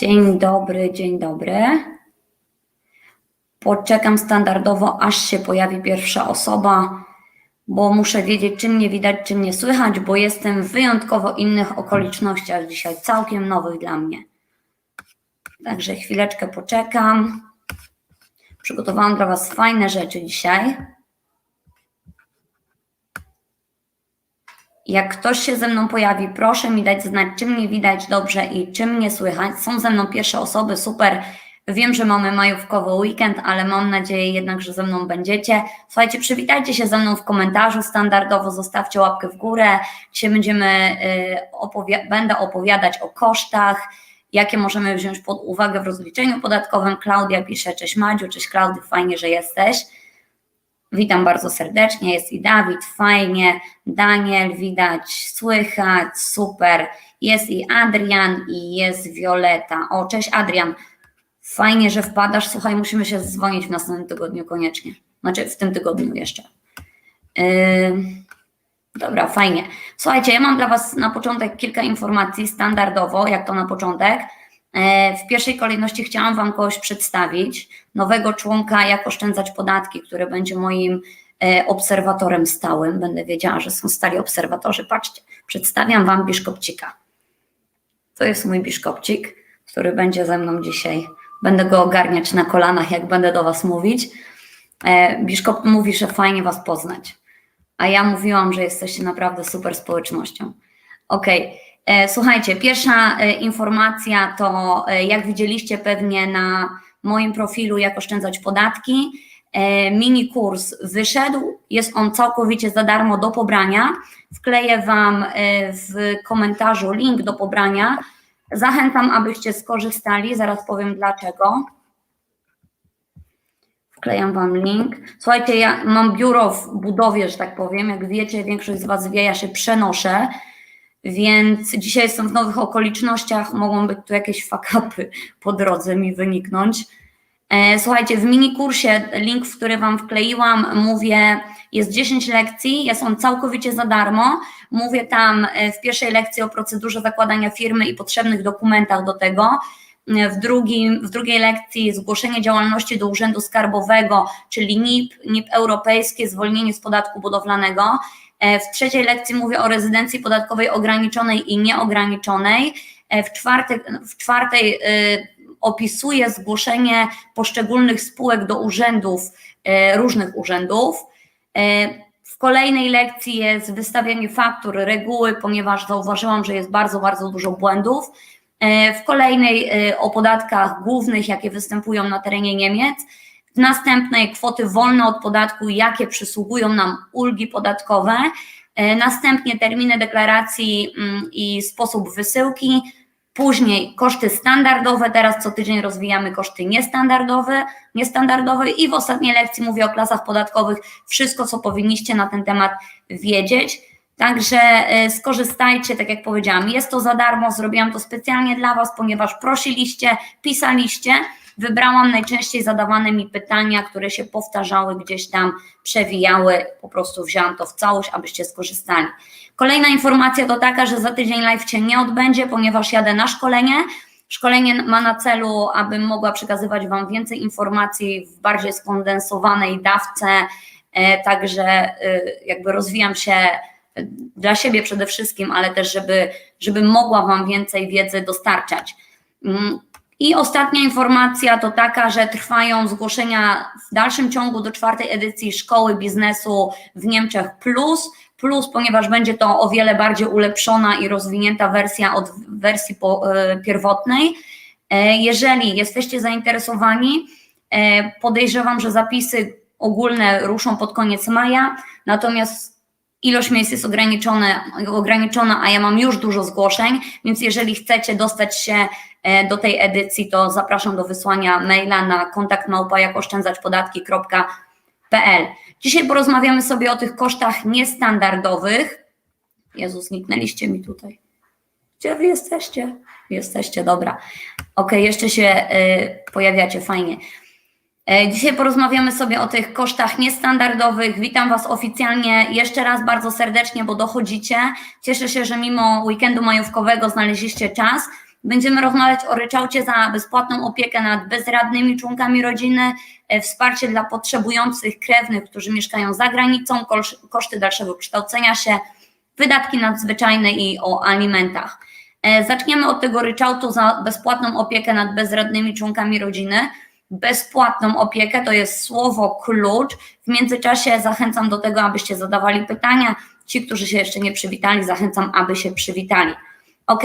Dzień dobry, dzień dobry. Poczekam standardowo, aż się pojawi pierwsza osoba, bo muszę wiedzieć, czy mnie widać, czy mnie słychać, bo jestem w wyjątkowo innych okolicznościach dzisiaj, całkiem nowych dla mnie. Także chwileczkę poczekam. Przygotowałam dla Was fajne rzeczy dzisiaj. Jak ktoś się ze mną pojawi, proszę mi dać znać, czy mnie widać dobrze i czy mnie słychać. Są ze mną pierwsze osoby, super. Wiem, że mamy majówkowy weekend, ale mam nadzieję jednak, że ze mną będziecie. Słuchajcie, przywitajcie się ze mną w komentarzu standardowo, zostawcie łapkę w górę. Dzisiaj będziemy, y, będę opowiadać o kosztach, jakie możemy wziąć pod uwagę w rozliczeniu podatkowym. Klaudia pisze, cześć Madziu, cześć Klaudy, fajnie, że jesteś. Witam bardzo serdecznie, jest i Dawid, fajnie, Daniel, widać, słychać, super, jest i Adrian i jest Violeta. O, cześć Adrian, fajnie, że wpadasz, słuchaj, musimy się dzwonić w następnym tygodniu koniecznie, znaczy w tym tygodniu jeszcze. Yy, dobra, fajnie. Słuchajcie, ja mam dla Was na początek kilka informacji standardowo, jak to na początek. E, W pierwszej kolejności chciałam Wam kogoś przedstawić, nowego członka Jak oszczędzać podatki, który będzie moim e, obserwatorem stałym. Będę wiedziała, że są stali obserwatorzy. Patrzcie, przedstawiam Wam biszkopcika. To jest mój biszkopcik, który będzie ze mną dzisiaj. Będę go ogarniać na kolanach, jak będę do Was mówić. E, Biszkop mówi, że fajnie Was poznać. A ja mówiłam, że jesteście naprawdę super społecznością. Okej. E, Słuchajcie, pierwsza e, informacja to, e, jak widzieliście pewnie na moim profilu, jak oszczędzać podatki, e, mini kurs wyszedł, jest on całkowicie za darmo do pobrania. Wkleję Wam e, w komentarzu link do pobrania. Zachęcam, abyście skorzystali, zaraz powiem dlaczego. Wklejam Wam link. Słuchajcie, ja mam biuro w budowie, że tak powiem. Jak wiecie, większość z Was wie, ja się przenoszę. Więc dzisiaj jestem w nowych okolicznościach, mogą być tu jakieś fakapy po drodze mi wyniknąć. E, Słuchajcie, w mini kursie, link, który Wam wkleiłam, mówię, jest 10 lekcji, jest on całkowicie za darmo. Mówię tam e, w pierwszej lekcji o procedurze zakładania firmy i potrzebnych dokumentach do tego. E, W, drugim, w drugiej lekcji zgłoszenie działalności do Urzędu Skarbowego, czyli NIP, NIP europejskie, zwolnienie z podatku budowlanego. E, W trzeciej lekcji mówię o rezydencji podatkowej ograniczonej i nieograniczonej. E, W, czwartej, w czwartej y, opisuję zgłoszenie poszczególnych spółek do urzędów, e, różnych urzędów. W kolejnej lekcji jest wystawianie faktur, reguły, ponieważ zauważyłam, że jest bardzo, bardzo dużo błędów. W kolejnej e, o podatkach głównych, jakie występują na terenie Niemiec. W następnej kwoty wolne od podatku, jakie przysługują nam ulgi podatkowe. E, Następnie terminy deklaracji mm, i sposób wysyłki. Później koszty standardowe, teraz co tydzień rozwijamy koszty niestandardowe, niestandardowe i w ostatniej lekcji mówię o klasach podatkowych, wszystko co powinniście na ten temat wiedzieć. Także e, skorzystajcie, tak jak powiedziałam, jest to za darmo, zrobiłam to specjalnie dla Was, ponieważ prosiliście, pisaliście, wybrałam najczęściej zadawane mi pytania, które się powtarzały, gdzieś tam przewijały, po prostu wzięłam to w całość, abyście skorzystali. Kolejna informacja to taka, że za tydzień live Cię nie odbędzie, ponieważ jadę na szkolenie. Szkolenie ma na celu, abym mogła przekazywać Wam więcej informacji w bardziej skondensowanej dawce, e, także e, jakby rozwijam się e, dla siebie przede wszystkim, ale też, żeby, żeby mogła Wam więcej wiedzy dostarczać. I ostatnia informacja to taka, że trwają zgłoszenia w dalszym ciągu do czwartej edycji Szkoły Biznesu w Niemczech Plus. Plus, ponieważ będzie to o wiele bardziej ulepszona i rozwinięta wersja od wersji e, pierwotnej. E, Jeżeli jesteście zainteresowani, e, podejrzewam, że zapisy ogólne ruszą pod koniec maja, natomiast ilość miejsc jest ograniczone, ograniczona, a ja mam już dużo zgłoszeń, więc jeżeli chcecie dostać się e, do tej edycji, to zapraszam do wysłania maila na kontakt małpa jakoszczędzaćpodatki.pl. Dzisiaj porozmawiamy sobie o tych kosztach niestandardowych. Jezu, zniknęliście mi tutaj. Gdzie wy jesteście? Jesteście, dobra. Ok, jeszcze się y, pojawiacie, fajnie. E, Dzisiaj porozmawiamy sobie o tych kosztach niestandardowych. Witam Was oficjalnie jeszcze raz bardzo serdecznie, bo dochodzicie. Cieszę się, że mimo weekendu majówkowego znaleźliście czas. Będziemy rozmawiać o ryczałcie za bezpłatną opiekę nad bezradnymi członkami rodziny, e, wsparcie dla potrzebujących krewnych, którzy mieszkają za granicą, kosz- koszty dalszego kształcenia się, wydatki nadzwyczajne i o alimentach. E, Zaczniemy od tego ryczałtu za bezpłatną opiekę nad bezradnymi członkami rodziny. Bezpłatną opiekę to jest słowo klucz. W międzyczasie zachęcam do tego, abyście zadawali pytania. Ci, którzy się jeszcze nie przywitali, zachęcam, aby się przywitali. Ok,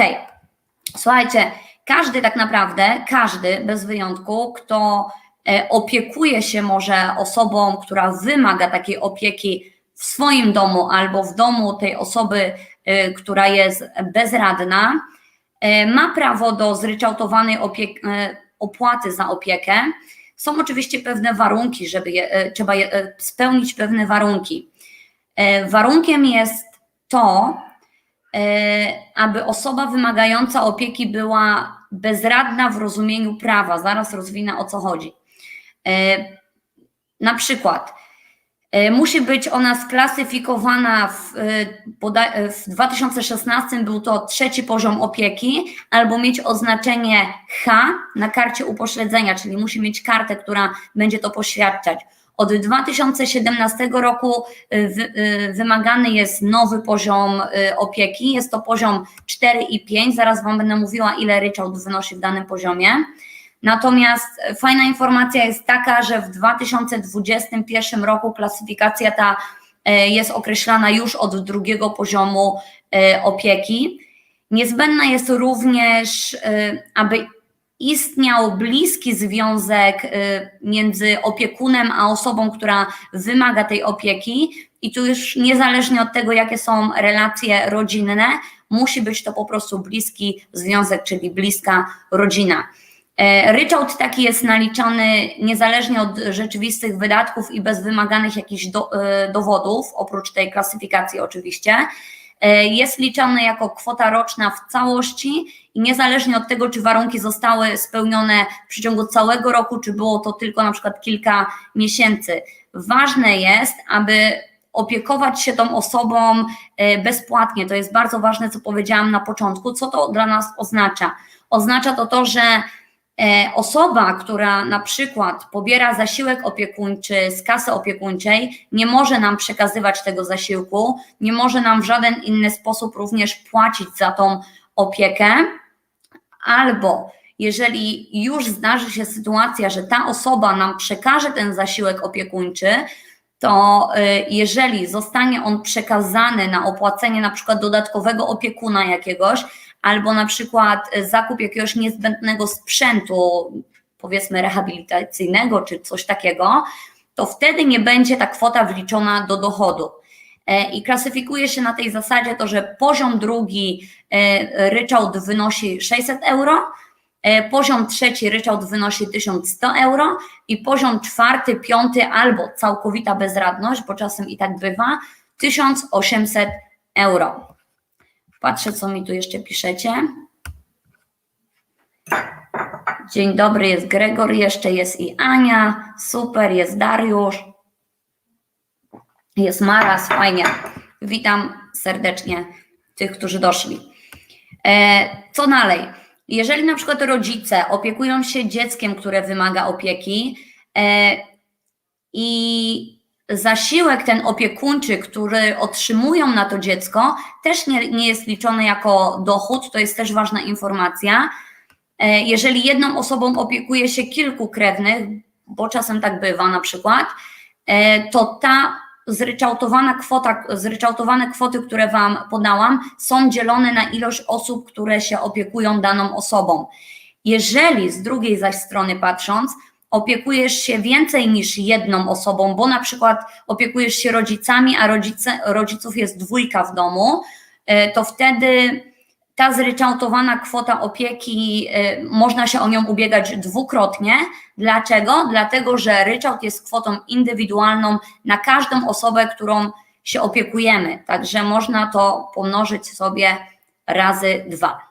słuchajcie, każdy tak naprawdę, każdy bez wyjątku, kto e, opiekuje się może osobą, która wymaga takiej opieki w swoim domu albo w domu tej osoby, e, która jest bezradna, e, ma prawo do zryczałtowanej opiek- e, opłaty za opiekę. Są oczywiście pewne warunki, żeby je, e, trzeba je, e, spełnić pewne warunki. E, Warunkiem jest to, aby osoba wymagająca opieki była bezradna w rozumieniu prawa. Zaraz rozwinę o co chodzi. Na przykład musi być ona sklasyfikowana w, e, e, w 2016 był to trzeci poziom opieki, albo mieć oznaczenie H na karcie upośledzenia, czyli musi mieć kartę, która będzie to poświadczać. Od 2017 roku wy- wymagany jest nowy poziom opieki. Jest to poziom 4 i 5. Zaraz Wam będę mówiła, ile ryczałt wynosi w danym poziomie. Natomiast fajna informacja jest taka, że w 2021 roku klasyfikacja ta e, jest określana już od drugiego poziomu e, opieki. Niezbędna jest również, e, aby istniał bliski związek między opiekunem a osobą, która wymaga tej opieki, i tu już niezależnie od tego, jakie są relacje rodzinne, musi być to po prostu bliski związek, czyli bliska rodzina. E, Ryczałt taki jest naliczany niezależnie od rzeczywistych wydatków i bez wymaganych jakichś do, e, dowodów, oprócz tej klasyfikacji oczywiście. E, Jest liczony jako kwota roczna w całości i niezależnie od tego, czy warunki zostały spełnione w przeciągu całego roku, czy było to tylko na przykład kilka miesięcy. Ważne jest, aby opiekować się tą osobą bezpłatnie. To jest bardzo ważne, co powiedziałam na początku. Co to dla nas oznacza? Oznacza to to, że osoba, która na przykład pobiera zasiłek opiekuńczy z kasy opiekuńczej, nie może nam przekazywać tego zasiłku, nie może nam w żaden inny sposób również płacić za tą opiekę, albo jeżeli już zdarzy się sytuacja, że ta osoba nam przekaże ten zasiłek opiekuńczy, to y, jeżeli zostanie on przekazany na opłacenie na przykład dodatkowego opiekuna jakiegoś, albo na przykład y, zakup jakiegoś niezbędnego sprzętu, powiedzmy rehabilitacyjnego czy coś takiego, to wtedy nie będzie ta kwota wliczona do dochodu. E, I klasyfikuje się na tej zasadzie to, że poziom drugi e, ryczałt wynosi 600 euro, e, poziom trzeci ryczałt wynosi 1100 euro i poziom czwarty, piąty albo całkowita bezradność, bo czasem i tak bywa, 1800 euro. Patrzę, co mi tu jeszcze piszecie. Dzień dobry, jest Gregor, jeszcze jest i Ania, super, jest Dariusz, jest Maras, fajnie. Witam serdecznie tych, którzy doszli. E, co dalej? Jeżeli na przykład rodzice opiekują się dzieckiem, które wymaga opieki e, i zasiłek ten opiekuńczy, który otrzymują na to dziecko, też nie, nie jest liczony jako dochód, to jest też ważna informacja. E, Jeżeli jedną osobą opiekuje się kilku krewnych, bo czasem tak bywa na przykład, e, to ta zryczałtowana kwota, zryczałtowane kwoty, które Wam podałam, są dzielone na ilość osób, które się opiekują daną osobą. Jeżeli z drugiej zaś strony patrząc, opiekujesz się więcej niż jedną osobą, bo na przykład opiekujesz się rodzicami, a rodzice, rodziców jest dwójka w domu, e, to wtedy ta zryczałtowana kwota opieki, y, można się o nią ubiegać dwukrotnie. Dlaczego? Dlatego, że ryczałt jest kwotą indywidualną na każdą osobę, którą się opiekujemy. Także można to pomnożyć sobie razy dwa.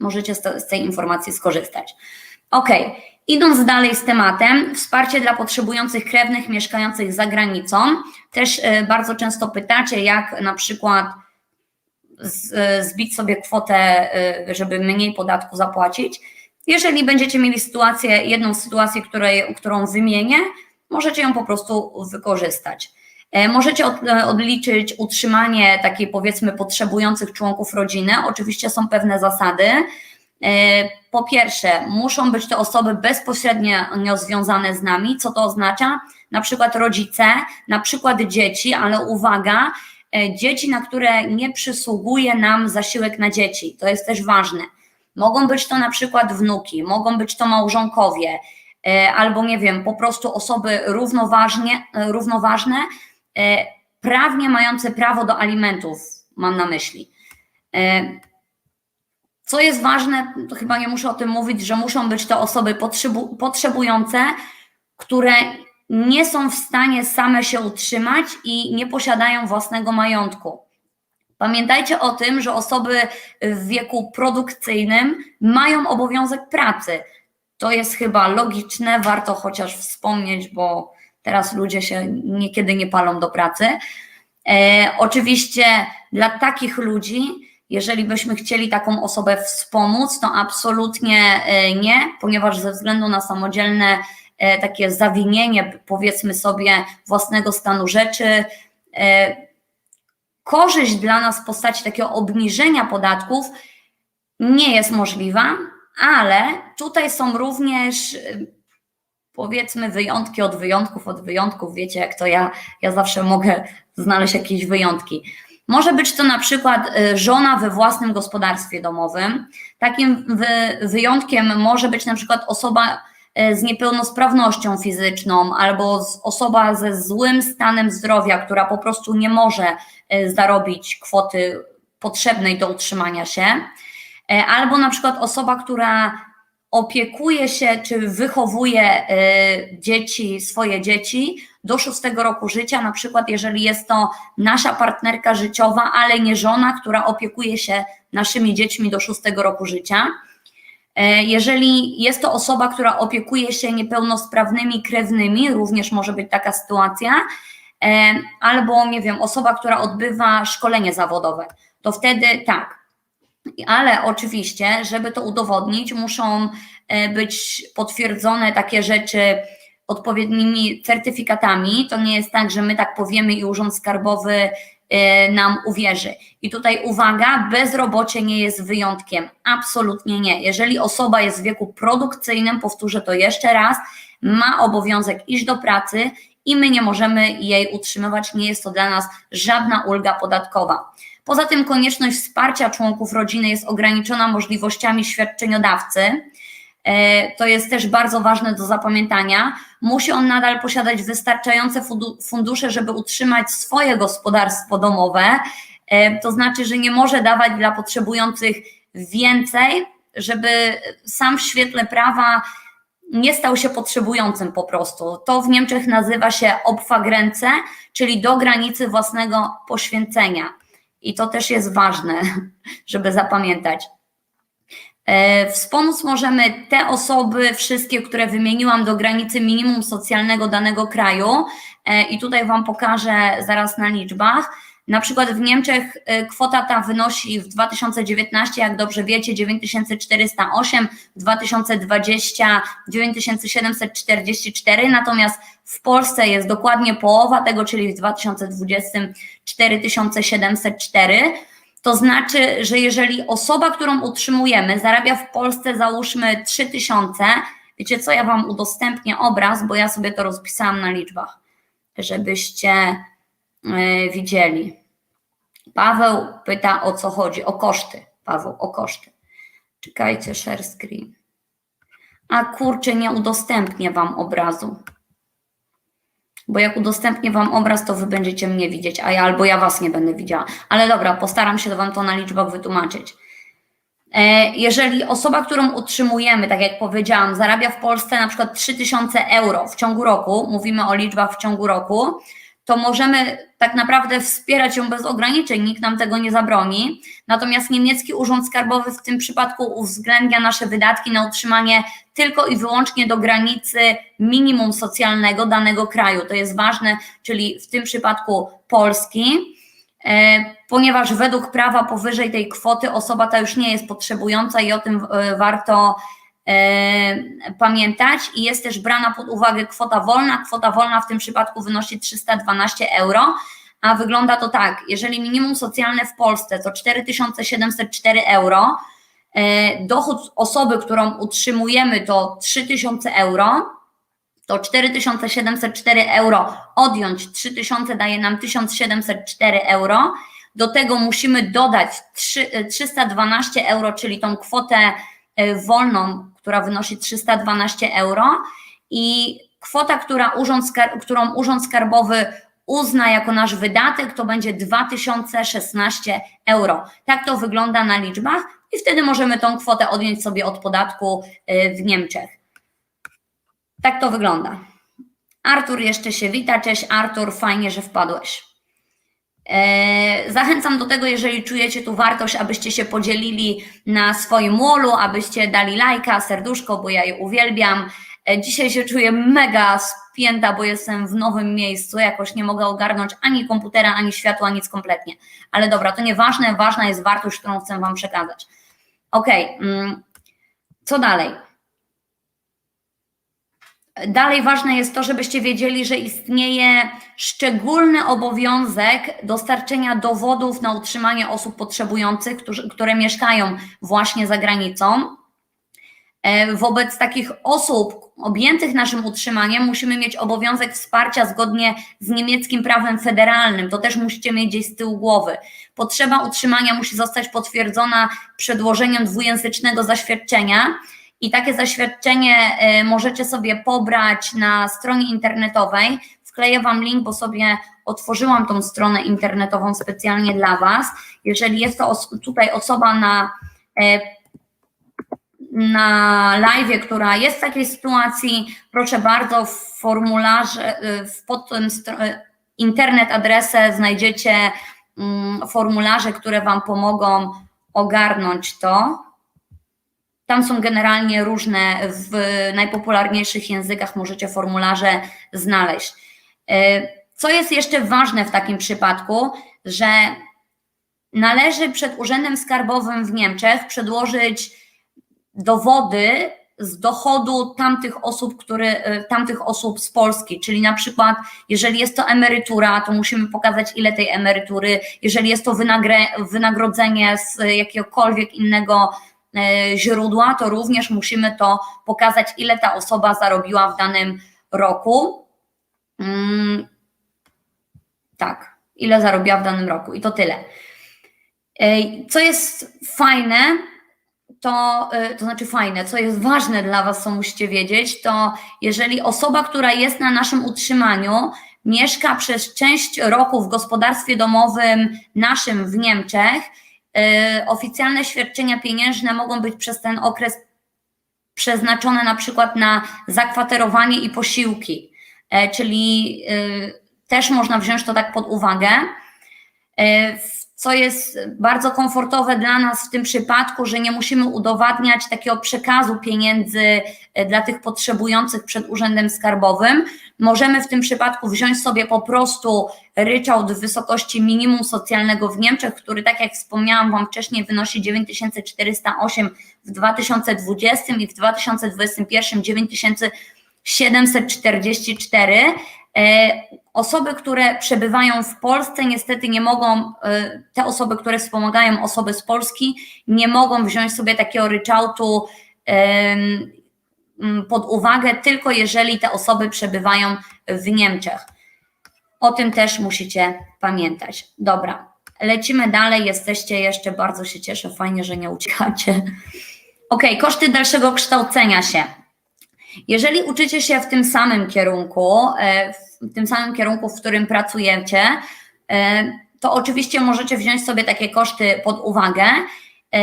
Możecie z, te, z tej informacji skorzystać. Ok, idąc dalej z tematem, wsparcie dla potrzebujących krewnych mieszkających za granicą. Też y, bardzo często pytacie, jak na przykład z- zbić sobie kwotę, y, żeby mniej podatku zapłacić. Jeżeli będziecie mieli sytuację, jedną sytuację, której, którą wymienię, możecie ją po prostu wykorzystać. E, Możecie od, e, odliczyć utrzymanie takiej powiedzmy potrzebujących członków rodziny. Oczywiście są pewne zasady. E, Po pierwsze, muszą być to osoby bezpośrednio związane z nami. Co to oznacza? Na przykład rodzice, na przykład dzieci, ale uwaga, e, dzieci, na które nie przysługuje nam zasiłek na dzieci. To jest też ważne. Mogą być to na przykład wnuki, mogą być to małżonkowie, e, albo nie wiem, po prostu osoby równoważnie, równoważne, prawnie mające prawo do alimentów, mam na myśli. Co jest ważne, to chyba nie muszę o tym mówić, że muszą być to osoby potrzebu- potrzebujące, które nie są w stanie same się utrzymać i nie posiadają własnego majątku. Pamiętajcie o tym, że osoby w wieku produkcyjnym mają obowiązek pracy. To jest chyba logiczne, warto chociaż wspomnieć, bo teraz ludzie się niekiedy nie palą do pracy. E, oczywiście dla takich ludzi, jeżeli byśmy chcieli taką osobę wspomóc, to absolutnie e, nie, ponieważ ze względu na samodzielne e, takie zawinienie, powiedzmy sobie, własnego stanu rzeczy, e, korzyść dla nas w postaci takiego obniżenia podatków nie jest możliwa, ale tutaj są również powiedzmy wyjątki od wyjątków od wyjątków. Wiecie, jak to ja, ja zawsze mogę znaleźć jakieś wyjątki. Może być to na przykład y, żona we własnym gospodarstwie domowym. Takim wy, wyjątkiem może być na przykład osoba y, z niepełnosprawnością fizyczną albo osoba ze złym stanem zdrowia, która po prostu nie może y, zarobić kwoty potrzebnej do utrzymania się, E, albo na przykład osoba, która opiekuje się czy wychowuje dzieci, swoje dzieci do szóstego roku życia, na przykład jeżeli jest to nasza partnerka życiowa, ale nie żona, która opiekuje się naszymi dziećmi do szóstego roku życia. E, Jeżeli jest to osoba, która opiekuje się niepełnosprawnymi krewnymi, również może być taka sytuacja, e, albo nie wiem, osoba, która odbywa szkolenie zawodowe, to wtedy tak, ale oczywiście, żeby to udowodnić, muszą e, być potwierdzone takie rzeczy odpowiednimi certyfikatami. To nie jest tak, że my tak powiemy i Urząd Skarbowy e, nam uwierzy. I tutaj uwaga, bezrobocie nie jest wyjątkiem. Absolutnie nie. Jeżeli osoba jest w wieku produkcyjnym, powtórzę to jeszcze raz, ma obowiązek iść do pracy i my nie możemy jej utrzymywać, nie jest to dla nas żadna ulga podatkowa. Poza tym konieczność wsparcia członków rodziny jest ograniczona możliwościami świadczeniodawcy. E, To jest też bardzo ważne do zapamiętania. Musi on nadal posiadać wystarczające fundu- fundusze, żeby utrzymać swoje gospodarstwo domowe. E, To znaczy, że nie może dawać dla potrzebujących więcej, żeby sam w świetle prawa nie stał się potrzebującym po prostu. To w Niemczech nazywa się Opfergrenze, czyli do granicy własnego poświęcenia. I to też jest ważne, żeby zapamiętać. E, Wspomóc możemy te osoby, wszystkie, które wymieniłam do granicy minimum socjalnego danego kraju. E, I tutaj Wam pokażę zaraz na liczbach. Na przykład w Niemczech e, kwota ta wynosi w 2019, jak dobrze wiecie, 9408, w 2020 9744, natomiast w Polsce jest dokładnie połowa tego, czyli w 2020 4704. To znaczy, że jeżeli osoba, którą utrzymujemy, zarabia w Polsce załóżmy 3000, wiecie co, ja Wam udostępnię obraz, bo ja sobie to rozpisałam na liczbach, żebyście yy, widzieli. Paweł pyta o co chodzi, o koszty. Paweł, o koszty. Czekajcie, share screen. A kurczę, nie udostępnię Wam obrazu. Bo jak udostępnię Wam obraz, to Wy będziecie mnie widzieć, a ja albo ja Was nie będę widziała. Ale dobra, postaram się Wam to na liczbach wytłumaczyć. E, Jeżeli osoba, którą utrzymujemy, tak jak powiedziałam, zarabia w Polsce na przykład 3000 euro w ciągu roku, mówimy o liczbach w ciągu roku, to możemy tak naprawdę wspierać ją bez ograniczeń, nikt nam tego nie zabroni. Natomiast niemiecki Urząd Skarbowy w tym przypadku uwzględnia nasze wydatki na utrzymanie tylko i wyłącznie do granicy minimum socjalnego danego kraju. To jest ważne, czyli w tym przypadku Polski. E, ponieważ według prawa powyżej tej kwoty osoba ta już nie jest potrzebująca i o tym e, warto pamiętać. I jest też brana pod uwagę kwota wolna. Kwota wolna w tym przypadku wynosi 312 euro. A wygląda to tak, jeżeli minimum socjalne w Polsce to 4704 euro, e, dochód osoby, którą utrzymujemy to 3000 euro, to 4704 euro odjąć 3000 daje nam 1704 euro. Do tego musimy dodać 3, 312 euro, czyli tą kwotę e, wolną, która wynosi 312 euro i kwota, która urząd, którą Urząd Skarbowy uzna jako nasz wydatek, to będzie 2016 euro. Tak to wygląda na liczbach i wtedy możemy tą kwotę odjąć sobie od podatku e, w Niemczech. Tak to wygląda. Artur jeszcze się wita. Cześć Artur, fajnie, że wpadłeś. E, zachęcam do tego, jeżeli czujecie tu wartość, abyście się podzielili na swoim wallu, abyście dali lajka, serduszko, bo ja je uwielbiam. E, dzisiaj się czuję mega spięta, bo jestem w nowym miejscu, jakoś nie mogę ogarnąć ani komputera, ani światła, nic kompletnie. Ale dobra, to nieważne, ważna jest wartość, którą chcę Wam przekazać. Ok, mm, co dalej? Dalej ważne jest to, żebyście wiedzieli, że istnieje szczególny obowiązek dostarczenia dowodów na utrzymanie osób potrzebujących, którzy, które mieszkają właśnie za granicą. E, wobec takich osób objętych naszym utrzymaniem musimy mieć obowiązek wsparcia zgodnie z niemieckim prawem federalnym. To też musicie mieć gdzieś z tyłu głowy. Potrzeba utrzymania musi zostać potwierdzona przedłożeniem dwujęzycznego zaświadczenia i takie zaświadczenie y, możecie sobie pobrać na stronie internetowej. Wkleję Wam link, bo sobie otworzyłam tą stronę internetową specjalnie dla Was. Jeżeli jest to tutaj osoba na, e, na live, która jest w takiej sytuacji, proszę bardzo, w formularze, y, pod tym y, internet adresę znajdziecie mm, formularze, które Wam pomogą ogarnąć to. Tam są generalnie różne, w najpopularniejszych językach możecie formularze znaleźć. E, co jest jeszcze ważne w takim przypadku, że należy przed Urzędem Skarbowym w Niemczech przedłożyć dowody z dochodu tamtych osób, które, tamtych osób z Polski, czyli na przykład jeżeli jest to emerytura, to musimy pokazać ile tej emerytury, jeżeli jest to wynagrodzenie z jakiegokolwiek innego źródła, to również musimy to pokazać, ile ta osoba zarobiła w danym roku. Mm, tak, ile zarobiła w danym roku i to tyle. E, co jest fajne, to, e, to znaczy fajne, co jest ważne dla Was, co musicie wiedzieć, to jeżeli osoba, która jest na naszym utrzymaniu, mieszka przez część roku w gospodarstwie domowym naszym w Niemczech, E, oficjalne świadczenia pieniężne mogą być przez ten okres przeznaczone na przykład na zakwaterowanie i posiłki, e, czyli e, też można wziąć to tak pod uwagę. Co jest bardzo komfortowe dla nas w tym przypadku, że nie musimy udowadniać takiego przekazu pieniędzy dla tych potrzebujących przed Urzędem Skarbowym, Możemy w tym przypadku wziąć sobie po prostu ryczałt w wysokości minimum socjalnego w Niemczech, który, tak jak wspomniałam Wam wcześniej, wynosi 9408 w 2020 i w 2021 9744. E, osoby, które przebywają w Polsce, niestety nie mogą, e, te osoby, które wspomagają osoby z Polski, nie mogą wziąć sobie takiego ryczałtu pod uwagę tylko jeżeli te osoby przebywają w Niemczech. O tym też musicie pamiętać. Dobra, lecimy dalej. Jesteście jeszcze, bardzo się cieszę, fajnie, że nie uciekacie. Ok, koszty dalszego kształcenia się. Jeżeli uczycie się w tym samym kierunku, e, w tym samym kierunku, w którym pracujecie, e, to oczywiście możecie wziąć sobie takie koszty pod uwagę. E,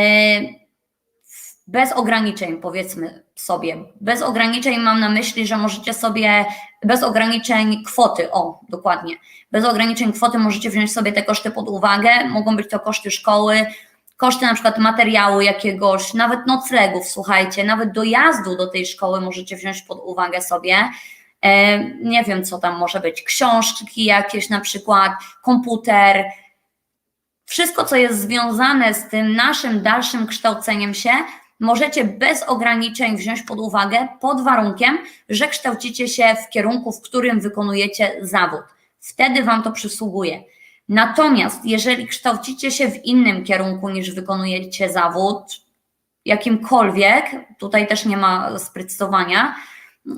bez ograniczeń, powiedzmy sobie. Bez ograniczeń mam na myśli, że możecie sobie, bez ograniczeń kwoty, o dokładnie, bez ograniczeń kwoty możecie wziąć sobie te koszty pod uwagę. Mogą być to koszty szkoły, koszty na przykład materiału jakiegoś, nawet noclegów, słuchajcie, nawet dojazdu do tej szkoły możecie wziąć pod uwagę sobie. E, nie wiem, co tam może być, książki jakieś na przykład, komputer, wszystko, co jest związane z tym naszym dalszym kształceniem się, możecie bez ograniczeń wziąć pod uwagę pod warunkiem, że kształcicie się w kierunku, w którym wykonujecie zawód. Wtedy Wam to przysługuje. Natomiast jeżeli kształcicie się w innym kierunku niż wykonujecie zawód, jakimkolwiek, tutaj też nie ma sprecyzowania,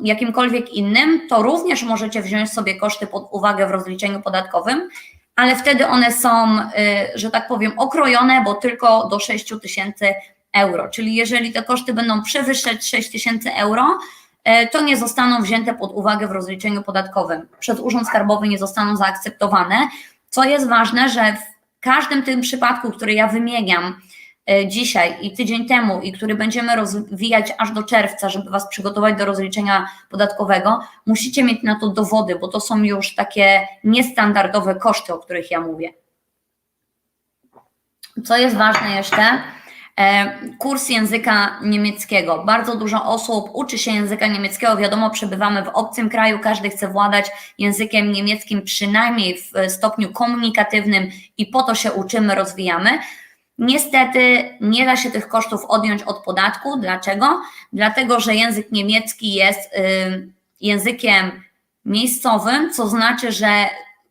jakimkolwiek innym, to również możecie wziąć sobie koszty pod uwagę w rozliczeniu podatkowym, ale wtedy one są, y, że tak powiem, okrojone, bo tylko do 6 tysięcy euro. Czyli jeżeli te koszty będą przewyższać 6 tysięcy euro, y, to nie zostaną wzięte pod uwagę w rozliczeniu podatkowym. Przez Urząd Skarbowy nie zostaną zaakceptowane. Co jest ważne, że w każdym tym przypadku, który ja wymieniam, E, dzisiaj i tydzień temu i który będziemy rozwijać aż do czerwca, żeby Was przygotować do rozliczenia podatkowego, musicie mieć na to dowody, bo to są już takie niestandardowe koszty, o których ja mówię. Co jest ważne jeszcze? E, kurs języka niemieckiego. Bardzo dużo osób uczy się języka niemieckiego. Wiadomo, przebywamy w obcym kraju, każdy chce władać językiem niemieckim przynajmniej w stopniu komunikatywnym i po to się uczymy, rozwijamy. Niestety nie da się tych kosztów odjąć od podatku. Dlaczego? Dlatego, że język niemiecki jest y, językiem miejscowym, co znaczy, że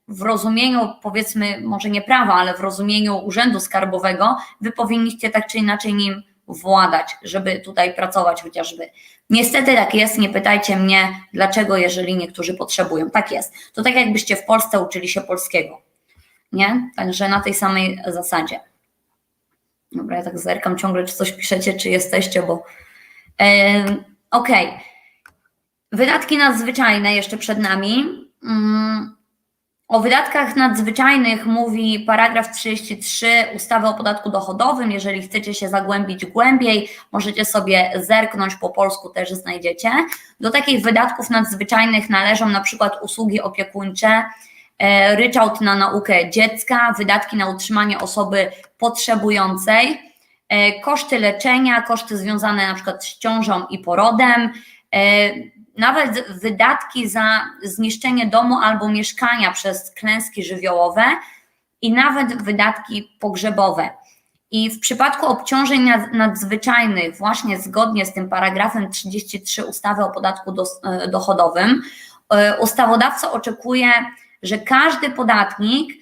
w rozumieniu, powiedzmy, może nie prawa, ale w rozumieniu Urzędu Skarbowego, wy powinniście tak czy inaczej nim władać, żeby tutaj pracować chociażby. Niestety tak jest, nie pytajcie mnie, dlaczego, jeżeli niektórzy potrzebują. Tak jest. To tak jakbyście w Polsce uczyli się polskiego. Nie? Także na tej samej zasadzie. Dobra, ja tak zerkam ciągle, czy coś piszecie, czy jesteście, bo. E, Okej. Okay. Wydatki nadzwyczajne jeszcze przed nami. Mm, o wydatkach nadzwyczajnych mówi paragraf 33 ustawy o podatku dochodowym. Jeżeli chcecie się zagłębić głębiej, możecie sobie zerknąć po polsku, też znajdziecie. Do takich wydatków nadzwyczajnych należą na przykład usługi opiekuńcze, E, ryczałt na naukę dziecka, wydatki na utrzymanie osoby potrzebującej, e, koszty leczenia, koszty związane na przykład z ciążą i porodem, e, nawet wydatki za zniszczenie domu albo mieszkania przez klęski żywiołowe i nawet wydatki pogrzebowe. I w przypadku obciążeń nadzwyczajnych, właśnie zgodnie z tym paragrafem 33 ustawy o podatku dochodowym, ustawodawca oczekuje że każdy podatnik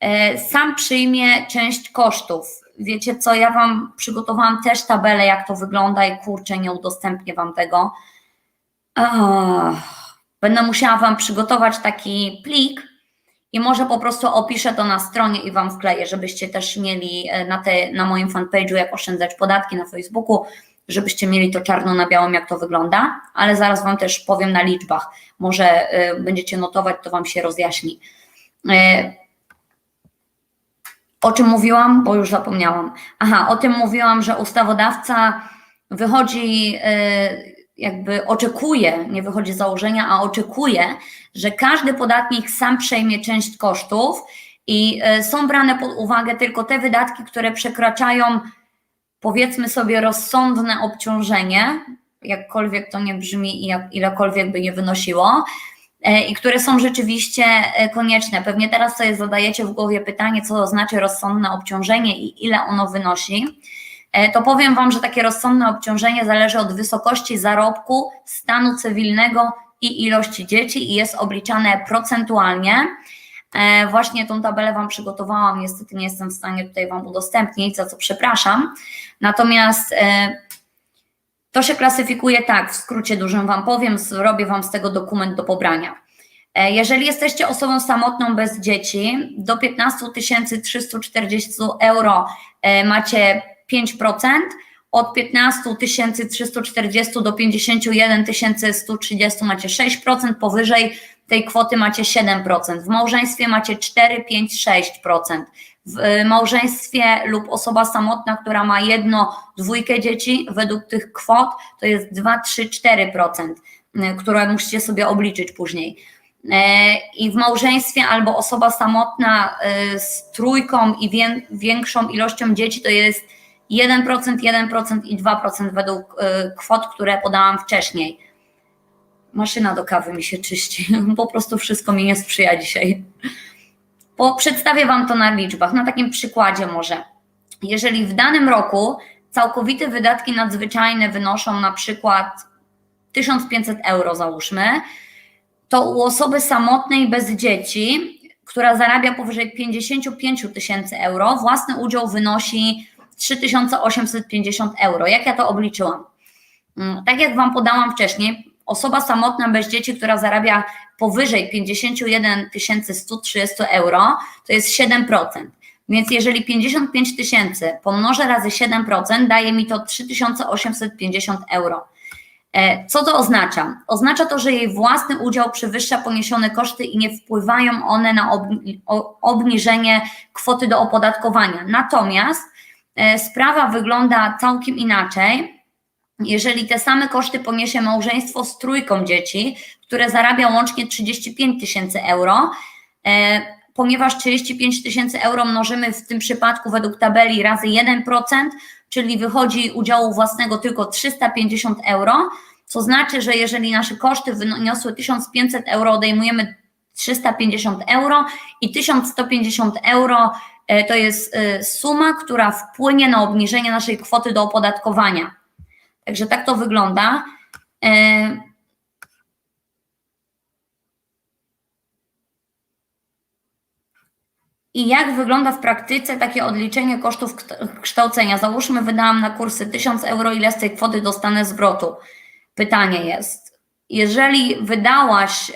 e, sam przyjmie część kosztów. Wiecie co, ja Wam przygotowałam też tabelę, jak to wygląda i kurczę, nie udostępnię Wam tego. Będę musiała Wam przygotować taki plik i może po prostu opiszę to na stronie i Wam wkleję, żebyście też mieli e, na, te, na moim fanpage'u, jak oszczędzać podatki na Facebooku, żebyście mieli to czarno na białym, jak to wygląda, ale zaraz Wam też powiem na liczbach. Może y, będziecie notować, to Wam się rozjaśni. Y, o czym mówiłam? Bo już zapomniałam. Aha, o tym mówiłam, że ustawodawca wychodzi, jakby oczekuje, nie wychodzi z założenia, a oczekuje, że każdy podatnik sam przejmie część kosztów i są brane pod uwagę tylko te wydatki, które przekraczają powiedzmy sobie rozsądne obciążenie, jakkolwiek to nie brzmi i jak, ilekolwiek by nie wynosiło, e, i które są rzeczywiście e, konieczne. Pewnie teraz sobie zadajecie w głowie pytanie, co to znaczy rozsądne obciążenie i ile ono wynosi. E, to powiem Wam, że takie rozsądne obciążenie zależy od wysokości zarobku, stanu cywilnego i ilości dzieci i jest obliczane procentualnie. E, właśnie tą tabelę Wam przygotowałam, niestety nie jestem w stanie tutaj Wam udostępnić, za co przepraszam. Natomiast e, to się klasyfikuje tak, w skrócie dużym Wam powiem, zrobię Wam z tego dokument do pobrania. Jeżeli jesteście osobą samotną bez dzieci, do 15 340 euro macie 5%, od 15 340 do 51 130 macie 6%, powyżej tej kwoty macie 7%, w małżeństwie macie 4, 5, 6%. W y, małżeństwie lub osoba samotna, która ma jedno, dwójkę dzieci, według tych kwot to jest 2, 3, 4%, które musicie sobie obliczyć później. E, I w małżeństwie albo osoba samotna y, z trójką i większą ilością dzieci to jest 1%, 1% i 2% według y, kwot, które podałam wcześniej maszyna do kawy mi się czyści. Po prostu wszystko mi nie sprzyja dzisiaj. Po, przedstawię Wam to na liczbach, na takim przykładzie może. Jeżeli w danym roku całkowite wydatki nadzwyczajne wynoszą na przykład 1500 euro, załóżmy, to u osoby samotnej bez dzieci, która zarabia powyżej 55 tysięcy euro, własny udział wynosi 3850 euro. Jak ja to obliczyłam? Mm, Tak jak Wam podałam wcześniej, osoba samotna bez dzieci, która zarabia powyżej 51 130 euro, to jest 7%. Więc jeżeli 55 tysięcy pomnożę razy 7%, daje mi to 3850 euro. E, Co to oznacza? Oznacza to, że jej własny udział przewyższa poniesione koszty i nie wpływają one na obniżenie kwoty do opodatkowania. Natomiast sprawa wygląda całkiem inaczej, jeżeli te same koszty poniesie małżeństwo z trójką dzieci, które zarabia łącznie 35 tysięcy euro, e, ponieważ 35 tysięcy euro mnożymy w tym przypadku według tabeli razy 1%, czyli wychodzi udziału własnego tylko 350 euro, co znaczy, że jeżeli nasze koszty wyniosły 1500 euro, odejmujemy 350 euro i 1150 euro e, to jest e, suma, która wpłynie na obniżenie naszej kwoty do opodatkowania. Także tak to wygląda. E, I jak wygląda w praktyce takie odliczenie kosztów kształcenia? Załóżmy, wydałam na kursy 1000 euro, ile z tej kwoty dostanę zwrotu? Pytanie jest, jeżeli wydałaś,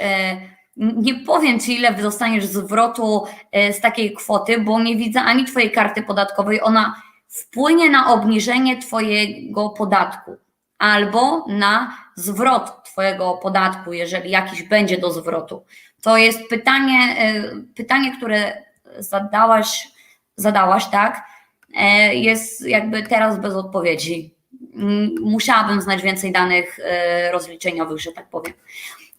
nie powiem Ci, ile dostaniesz zwrotu e, z takiej kwoty, bo nie widzę ani Twojej karty podatkowej, ona wpłynie na obniżenie Twojego podatku albo na zwrot Twojego podatku, jeżeli jakiś będzie do zwrotu. To jest pytanie, e, pytanie, które zadałaś, zadałaś, tak? E, Jest jakby teraz bez odpowiedzi. Musiałabym znać więcej danych rozliczeniowych, że tak powiem.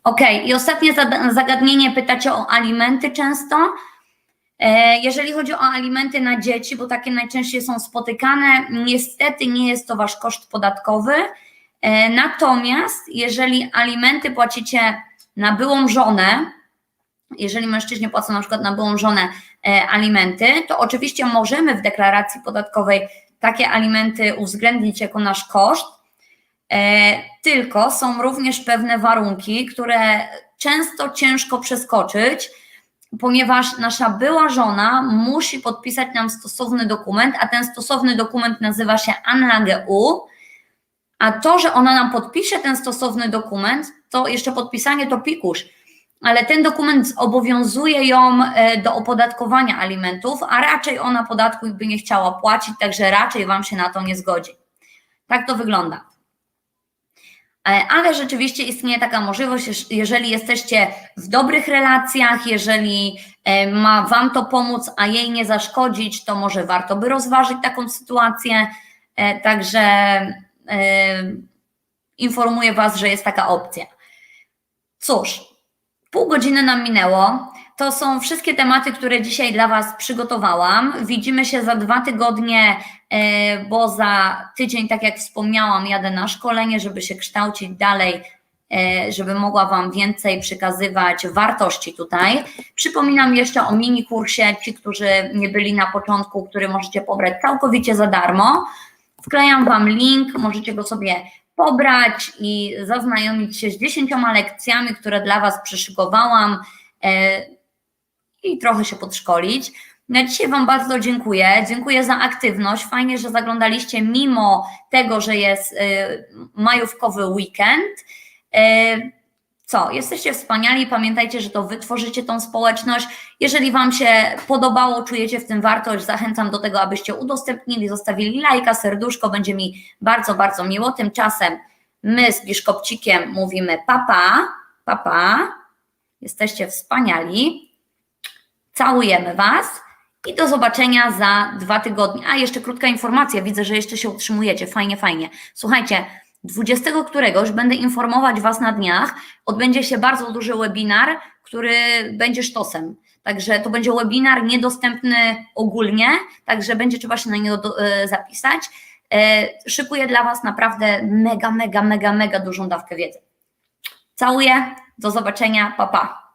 Ok, i ostatnie zagadnienie pytacie o alimenty często. E, Jeżeli chodzi o alimenty na dzieci, bo takie najczęściej są spotykane, niestety nie jest to wasz koszt podatkowy. E, Natomiast jeżeli alimenty płacicie na byłą żonę, jeżeli mężczyźni płacą na przykład na byłą żonę e, alimenty, to oczywiście możemy w deklaracji podatkowej takie alimenty uwzględnić jako nasz koszt, tylko są również pewne warunki, które często ciężko przeskoczyć, ponieważ nasza była żona musi podpisać nam stosowny dokument, a ten stosowny dokument nazywa się Anlage U, a to, że ona nam podpisze ten stosowny dokument, to jeszcze podpisanie to pikuś, ale ten dokument zobowiązuje ją e, do opodatkowania alimentów, a raczej ona podatku by nie chciała płacić, także raczej Wam się na to nie zgodzi. Tak to wygląda. E, Ale rzeczywiście istnieje taka możliwość, jeż- jeżeli jesteście w dobrych relacjach, jeżeli e, ma Wam to pomóc, a jej nie zaszkodzić, to może warto by rozważyć taką sytuację. E, Także informuję Was, że jest taka opcja. Cóż, Pół godziny nam minęło. To są wszystkie tematy, które dzisiaj dla Was przygotowałam. Widzimy się za dwa tygodnie, bo za tydzień, tak jak wspomniałam, jadę na szkolenie, żeby się kształcić dalej, e, żeby mogła Wam więcej przekazywać wartości tutaj. Przypominam jeszcze o mini kursie, ci, którzy nie byli na początku, który możecie pobrać całkowicie za darmo. Wklejam Wam link, możecie go sobie pobrać i zaznajomić się z dziesięcioma lekcjami, które dla Was przyszykowałam e, i trochę się podszkolić. Na dzisiaj Wam bardzo dziękuję. Dziękuję za aktywność. Fajnie, że zaglądaliście mimo tego, że jest e, majówkowy weekend. E, Co? Jesteście wspaniali. Pamiętajcie, że to Wy tworzycie tą społeczność. Jeżeli Wam się podobało, czujecie w tym wartość, zachęcam do tego, abyście udostępnili, zostawili lajka, serduszko. Będzie mi bardzo, bardzo miło. Tymczasem my z Biszkopcikiem mówimy papa, papa. Jesteście wspaniali. Całujemy Was i do zobaczenia za dwa tygodnie. A jeszcze krótka informacja, widzę, że jeszcze się utrzymujecie. Fajnie, fajnie. Słuchajcie, 20 któregoś będę informować Was na dniach. Odbędzie się bardzo duży webinar, który będzie sztosem. Także to będzie webinar niedostępny ogólnie, także będzie trzeba się na niego e, zapisać. E, szykuję dla Was naprawdę mega, mega, mega, mega dużą dawkę wiedzy. Całuję, do zobaczenia, pa pa.